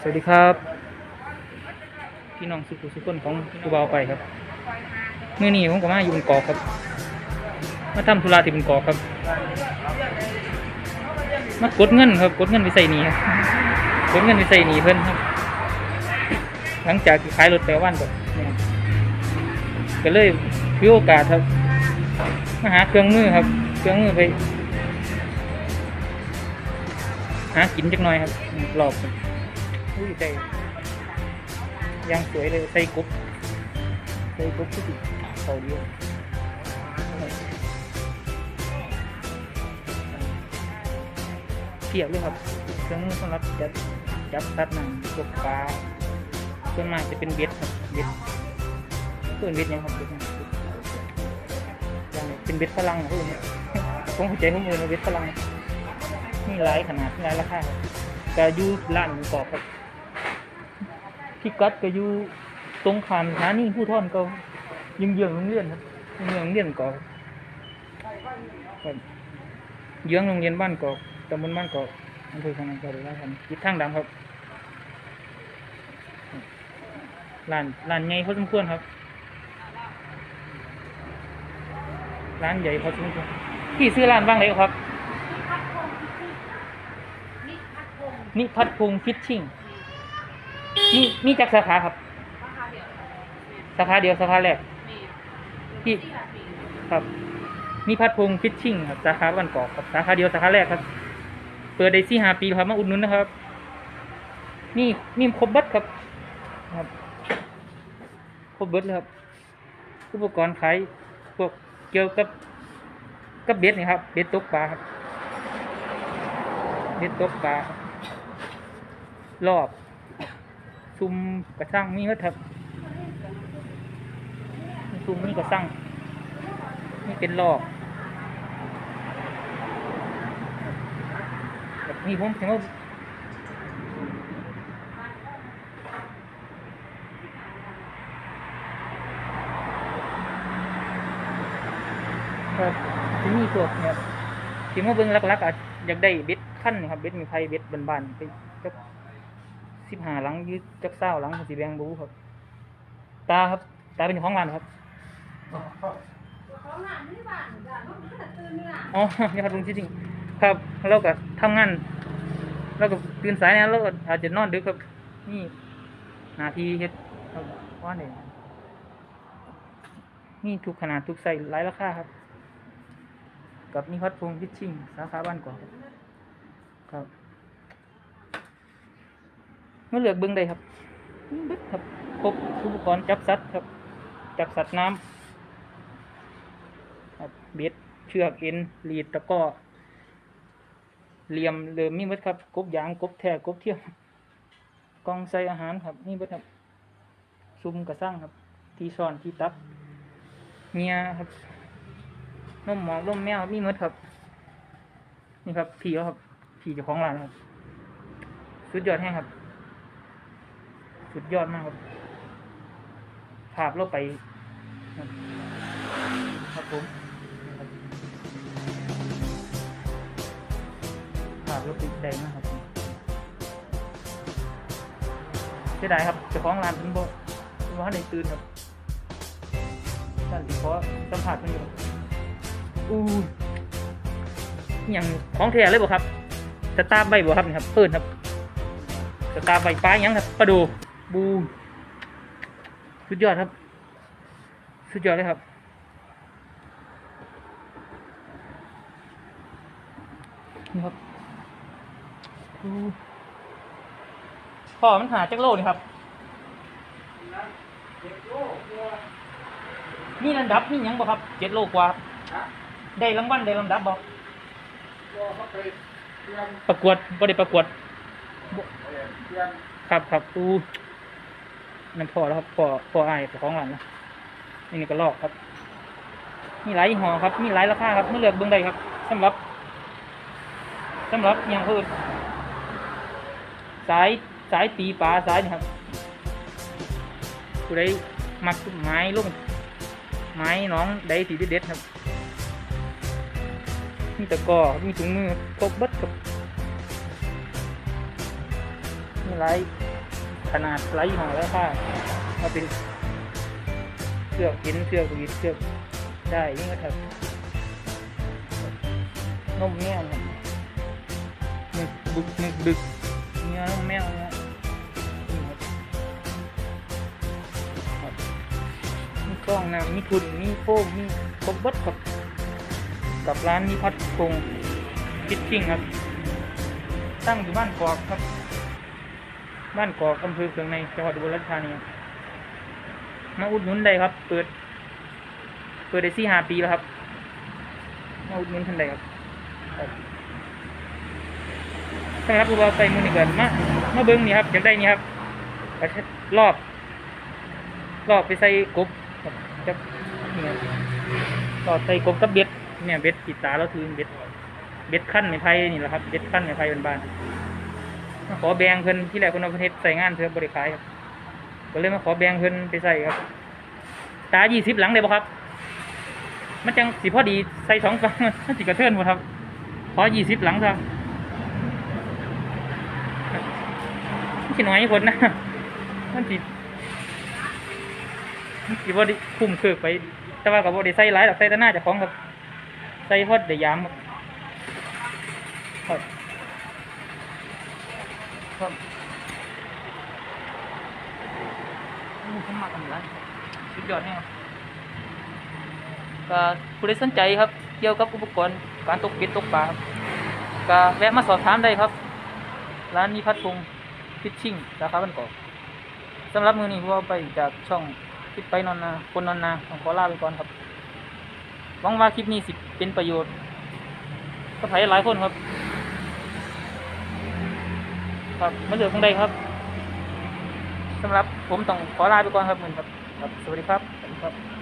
สวัสดีครับ พี่น้องสุขุสุขคนของผู้เบาไปครับเมื่อนี้ผมก็มาอยู่บนเกาะครับ มาทำธุระที่บนเกาะครับ มากดเงินครับ กดเงินไปใส่หนีครับ กดเงินไปใส่หนีเพิ่อนครับ หลังจากที่ขายรถไปวันก่อนก็เลยถือโอกาสครับ มาหาเครื่องมือครับ เครื่องมือไปหากินจักหน่อยครับรอบครับ อุ้ยใจยังสวยเลยใส่กุบใส่กุบที่ติดเขาเดียวเทียบเลยครับเครื่องมือสำหรับจับจับสัตว์น้ำพวกปลาส่วนมากจะเป็นเบ็ดครับเบ็ดเพื่นเบ็ดยังครับเบ็ดยังเป็นเบ็ดฝรั่งครับเพื่นผมเข้าใจข้อมูลว่าเบ็ดฝรั่งมีหลายขนาดมีหลายราคาครับก็ยูร้านกรอบครับ พี่กัดก็อยู่ตรงขามสถานีผู้ท่อนก็ยิงเยื้องโรงเรียนครับยิงเยื้องโรงเรียนกอนครับเยื้องโรงเรียนบ้านกอกตำบลบ้านกอกอำเภอขนงกระดูกครับยิดทางดำครับร้านร้านใหญ่พอสมควรครับร้านใหญ่พอสมควรพี่ซื้อร้านบ้างเลยครับนิพัฒน์พงษ์ฟิชชิ่ง มีมีจากสาขาครับสาขาเดียวสาขาแรกที่ครับนิพัฒน์พงษ์ฟิชชิ่งครับสาขาบ้านกอกครับสาขาเดียวสาขาแรกครับ เปิดได้สี่ห้าปีครับมาอุดหนุนนะครับ นี่นี่ครบเบัดครับครับ ครบเบัดเลยครับ อุปกรณ์ขายพวกเกี่ยวกับกับเบ็ดนี่ครับเบ็ดตกปลาครับเบ็ดตกปลาครับรอบ ซุมกระสังมีก็ครับมีซุมมีกระสังนี่เป็นรอบแบบนี่ผมถึงว่าครับที่นี่พวกเนี่ยที่มาเบิ่งลักๆอาจอยากได้เบ็ดขั้นนี่ครับเบ็ดมีไฟเบ็ดบานๆไปจัก สิบห้าหลังยืดจักเศร้าหลังสีแบงบูครับ ตาครับ ตาเป็นเจ้าของร้านครับของงานที่บ้านจ้ะมันก็ตื่นเนี่ยอ๋อนี่ครับลุงจริงๆครับเราก็ทำงานเราก็ตื่นสายนะเราก็อาจจะนอนดึกครับ นี่หนาทีเฮ็ดครับว่าเนี่ยนี่ทุกขนาดทุกไซส์หลายราคาครับ กับนี่พัดพงษ์พิชชิ่งสาขาบ้านก่อนครับครับเมื่อเลือกเบิ้งได้ครับนี่เบิดครับครบอุปกรณ์จับสัตว์ครับ จับสัตว์น้ำครับเบ็ดเชือกเอ็นลีดตะกร้อเหลี่ยมเริ่มมีเบิดครับ กบยางกบแท้กบเที่ยวกล่องใส่อาหารครับนี่เบิดครับซุ่มกระสังครับ ที่ซ่อนที่ตักเงียครับนมหมอกนมแมวมีหมดครับ นี่ครับผีครับผีเจ้าของร้านครับสุดยอดแห้งครับ สุดยอดมากครับภาพเราไปครับผมภาพรถติดใจมากครับเสียดายครับเจ้าของร้านเพิ่นบ่เพิ่นบ่ทันตื่นครับท่านสิขอสัมผัสเพิ่นอยู่อู้ยอย่างของแท้เลยบ่ครับสตาร์ใบบ่ครับนี่ครับเปิดครับสตาร์ใบปลาหยังครับปลาดู บูสุดยอดครับ สุดยอดเลยครับนี่ครับดูพ่อมันหาจักโลนี่ครับนี่ลำดับนี่ยังบ่ครับเจ็ดโลกว่าได้รางวัลได้ลำดับบ่ประกวดบ่ได้ประกวดครับครับอู้ นั่นพอแล้วครับพอพ่ออายเจ้าของร้านนะนี่นี่ก็ลอกครับ มีหลายยี่อครับ มีหลายราคาครับไม่เลือกเบิ่งได้ครับสำหรับสำหรับอยังเพิ่นสายสายตีปลาสายนี่ครับผู้ใดมักไม้ลุงไม้น้องใดสีเด็ดๆครับมีตะกอมีถุงมือครบบัดครับมีหลาย ขนาดหลายห้อหลายค่ามาเป็นเชือกหินเชือกวีดเชือได้นี่ก็ครับนมแมวครับหนึกบึกหนึกดึกเนื้อนมแมวเนี่ยนี่ครับครับมีกล้องน้ำมีทุนมีโฟมมีครบบัดครับกับร้านมีพัดพงฟิตติ้งครับ ตั้งอยู่บ้านกอกครับ บ้านกอกอำเภอเคืองในจังหวัดอุบลราชธานีมาอุดหนุนได้ครับ เปิด เปิดได้สี่ห้าปีแล้วครับ มาอุดหนุนทันใดครับครับสำหรับผู้ว่าไปมือนี่เกินมามาเบิ้งนี่ครับอยากได้นี่ครับกระชับรอบ รอบไปใส่กบครับจับนี่ครับรอบใส่กบกับเบ็ดเนี่ยเบ็ดติดตาแล้วคือเบ็ดเบ็ดขั้นไม้ไผ่นี่แหละครับเบ็ดขั้นไม้ไผ่เป็นบ้านๆ ขอแบงเพิ่นที่แรกเพิ่นเอาไปเฮ็ดใส่งานเพื่อบริขายครับก็เลยมาขอแบงเพิ่นไปใส่ครับ ตายี่สิบหลังได้บ่ครับ มันจังสิพอดีใส่สองฟังมันสิกระเทือนบ่ครับ ขอยี่สิบหลังครับมันสิน้อยคนนะมันสิมันสิบ่ได้คุ้มเคิกไป แต่ว่าก็บ่ได้ใส่หลายดอกใส่แต่หน้าเจ้าของครับ ใส่พอได้ยามครับ ครับนี่ผมมากันแล้วสุดยอดแน่ครับก็ผู้ใดสนใจครับ เกี่ยวกับอุปกรณ์การตกเบ็ดตกปลาครับก็แวะมาสอบถามได้ครับ ร้านนิพัฒน์พงศ์ฟิชชิ่งสาขาบันกอกสำหรับมือนี้พวกไปจากช่องคิดไปนอนนาคนนอนนาผมขอลาไปก่อนครับหวังว่าคลิปนี้สิเป็นประโยชน์ก็ใครหลายคนครับ ครับมาเหลือข้างใดครับสำหรับผมต้องขอลาไปก่อนครับเหมือนครับ ครับ สวัสดีครับสวัสดีครับ